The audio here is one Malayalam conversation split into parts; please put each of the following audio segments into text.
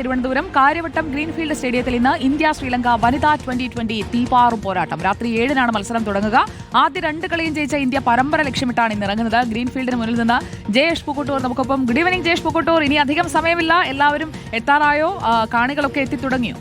തിരുവനന്തപുരം കാര്യവട്ടം ഗ്രീൻഫീൽഡ് സ്റ്റേഡിയത്തിൽ ഇന്ന് ഇന്ത്യ ശ്രീലങ്ക വനിതാ ട്വന്റി ട്വന്റി തീപാറും പോരാട്ടം. രാത്രി ഏഴിനാണ് മത്സരം തുടങ്ങുക. ആദ്യ രണ്ട് കളിയും ജയിച്ച ഇന്ത്യ പരമ്പര ലക്ഷ്യമിട്ടാണ് ഇന്ന് ഇറങ്ങുന്നത്. ഗ്രീൻഫീൽഡിന് മുന്നിൽ നിന്ന് ജയേഷ് പുക്കുട്ടൂർ നമുക്കൊപ്പം. ഗുഡ് ഈവനിംഗ് ജയേഷ് പുക്കുട്ടൂർ ഇനി അധികം സമയമില്ല. എല്ലാവരും എത്താറായോ? കാണികളൊക്കെ എത്തി തുടങ്ങിയോ?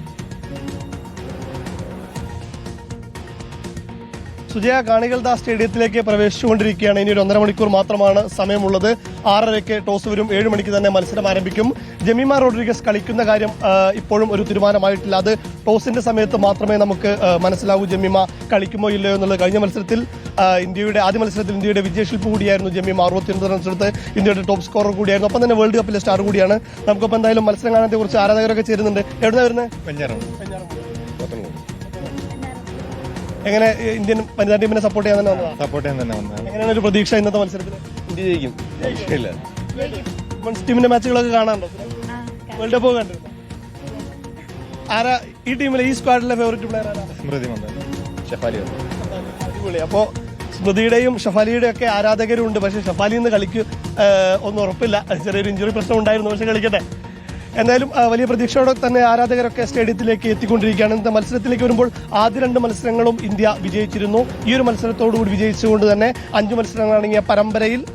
സുജയ കാണികൾ ദാ സ്റ്റേഡിയത്തിലേക്ക് പ്രവേശിച്ചുകൊണ്ടിരിക്കുകയാണ്. ഇനി ഒരു ഒന്നര മണിക്കൂർ മാത്രമാണ് സമയമുള്ളത്. ആറരയ്ക്ക് ടോസ് വരും. ഏഴ് മണിക്ക് തന്നെ മത്സരം ആരംഭിക്കും. ജമീമ റോഡ്രിഗസ് കളിക്കുന്ന കാര്യം ഇപ്പോഴും ഒരു തീരുമാനമായിട്ടില്ല. അത് ടോസിന്റെ സമയത്ത് മാത്രമേ നമുക്ക് മനസ്സിലാവൂ ജമീമ കളിക്കുമോ ഇല്ലയോ എന്നുള്ളത്. കഴിഞ്ഞ മത്സരത്തിൽ ഇന്ത്യയുടെ ആദ്യ മത്സരത്തിൽ ഇന്ത്യയുടെ വിജയശില്പ് കൂടിയായിരുന്നു ജമീമ. അറുപത്തിയൊൻപത് റൺസ് എടുത്ത് ഇന്ത്യയുടെ ടോപ്പ് സ്കോറർ കൂടിയായിരുന്നു. അപ്പം തന്നെ വേൾഡ് കപ്പിലെ സ്റ്റാർ കൂടിയാണ്. നമുക്കിപ്പോൾ എന്തായാലും മത്സരം കാണാനത്തെ കുറിച്ച് ആരാധകരൊക്കെ ചേരുന്നുണ്ട്. എവിടെ വരുന്നത് വെഞ്ഞാറം എങ്ങനെ ഇന്ത്യൻ വനിതാ ടീമിനെ സപ്പോർട്ട് ചെയ്യാൻ തന്നെ വന്നതാണ് സപ്പോർട്ട് ചെയ്യാൻ തന്നെ വന്നത്. എങ്ങനെയാണ് ഒരു പ്രതീക്ഷ ഇന്നത്തെ മത്സരത്തിൽ ഇന്ത്യ ജയിക്കും. ഇല്ല. വുമൺസ് ടീമിന്റെ മാച്ചുകളൊക്കെ കാണാറുണ്ടോ വേൾഡ് കപ്പ് കണ്ടു. ആരാ ഈ ടീമിലെ ഈ സ്ക്വാഡിലെ ഫേവറേറ്റ് പ്ലെയർ ആരാ? സ്മൃതി മന്ദൻ. ഷെഫാലി അടിപൊളി. അപ്പോ സ്മൃതിയുടെയും ഷഫാലിയുടെയും ഒക്കെ ആരാധകരുണ്ട്. പക്ഷെ ഷഫാലി ഇന്ന് കളിക്ക് ഒന്നും ഉറപ്പില്ല. ചെറിയൊരു ഇഞ്ചുറി പ്രശ്നം ഉണ്ടായിരുന്നു. പക്ഷെ കളിക്കട്ടെ. എന്തായാലും വലിയ പ്രതീക്ഷയോടെ തന്നെ ആരാധകരൊക്കെ സ്റ്റേഡിയത്തിലേക്ക് എത്തിക്കൊണ്ടിരിക്കുകയാണ്. ഇന്നത്തെ മത്സരത്തിലേക്ക് വരുമ്പോൾ ആദ്യ രണ്ട് മത്സരങ്ങളും ഇന്ത്യ വിജയിച്ചിരുന്നു. ഈ ഒരു മത്സരത്തോടുകൂടി വിജയിച്ചുകൊണ്ട് തന്നെ അഞ്ച് മത്സരങ്ങളടങ്ങിയ പരമ്പരയിൽ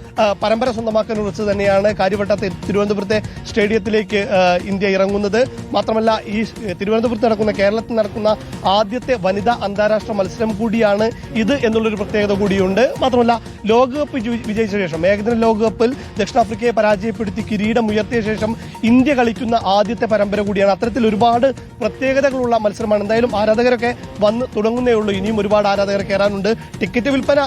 പരമ്പര സ്വന്തമാക്കാൻ ഉറച്ച് തന്നെയാണ് കാര്യവട്ടത്തെ തിരുവനന്തപുരത്തെ സ്റ്റേഡിയത്തിലേക്ക് ഇന്ത്യ ഇറങ്ങുന്നത്. മാത്രമല്ല ഈ തിരുവനന്തപുരത്ത് നടക്കുന്ന കേരളത്തിൽ നടക്കുന്ന ആദ്യത്തെ വനിതാ അന്താരാഷ്ട്ര മത്സരം കൂടിയാണ് ഇത് എന്നുള്ളൊരു പ്രത്യേകത കൂടിയുണ്ട്. മാത്രമല്ല ലോകകപ്പ് ജയി- വിജയിച്ച ശേഷം ഏകദിന ലോകകപ്പിൽ ദക്ഷിണാഫ്രിക്കയെ പരാജയപ്പെടുത്തി കിരീടം ഉയർത്തിയ ശേഷം ഇന്ത്യ കളിക്കുന്ന ആദ്യത്തെ പരമ്പര കൂടിയാണ്. അത്തരത്തിൽ ഒരുപാട് പ്രത്യേകതകളുള്ള മത്സരമാണ്. എന്തായാലും ആരാധകരൊക്കെ വന്ന് തുടങ്ങുന്നേ ഉള്ളൂ. ഇനിയും ഒരുപാട് ആരാധകർ കയറാനുണ്ട്. ടിക്കറ്റ് വിൽപ്പന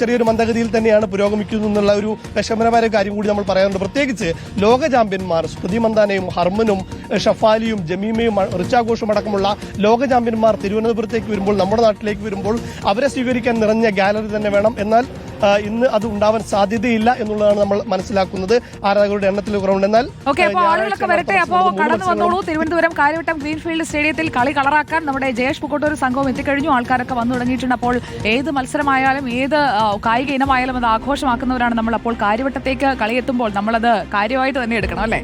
ചെറിയൊരു മന്ദഗതിയിൽ തന്നെയാണ് പുരോഗമിക്കുന്നു എന്നുള്ള ഒരു വിഷമനമായ കാര്യം കൂടി നമ്മൾ പറയാറുണ്ട്. പ്രത്യേകിച്ച് ലോക ചാമ്പ്യന്മാർ സ്മൃതി മന്ദാനയും ഹർമനും ഷഫാലിയും ജമീമയും റിച്ചാഘോഷും അടക്കമുള്ള ലോക ചാമ്പ്യന്മാർ തിരുവനന്തപുരത്തേക്ക് വരുമ്പോൾ നമ്മുടെ നാട്ടിലേക്ക് വരുമ്പോൾ അവരെ സ്വീകരിക്കാൻ നിറഞ്ഞ ഗാലറി തന്നെ വേണം. എന്നാൽ ഇന്ന് അത് ഉണ്ടാവാൻ സാധ്യതയില്ല എന്നുള്ളതാണ് നമ്മൾ മനസ്സിലാക്കുന്നത്. ആരാധകരുടെ എണ്ണത്തിൽ കുറവുണ്ട്. എന്നാൽ ഓക്കെ അപ്പോൾ ആളുകളൊക്കെ വരട്ടെ. അപ്പോൾ കടന്നു വന്നോളൂ. തിരുവനന്തപുരം കാര്യവട്ടം ഗ്രീൻഫീൽഡ് സ്റ്റേഡിയത്തിൽ കളി കളറാക്കാൻ നമ്മുടെ ജയേഷ് പുക്കോട്ടൂർ സംഘവും എത്തിക്കഴിഞ്ഞു. ആൾക്കാരൊക്കെ വന്നു തുടങ്ങിയിട്ടുണ്ട്. അപ്പോൾ ഏത് മത്സരമായാലും ഏത് കായിക ഇനമായാലും അത് ആഘോഷമാക്കുന്നവരാണ് നമ്മൾ അപ്പോൾ കാര്യവട്ടത്തേക്ക് കളിയെത്തുമ്പോൾ നമ്മളത് കാര്യമായിട്ട് തന്നെ എടുക്കണം അല്ലേ?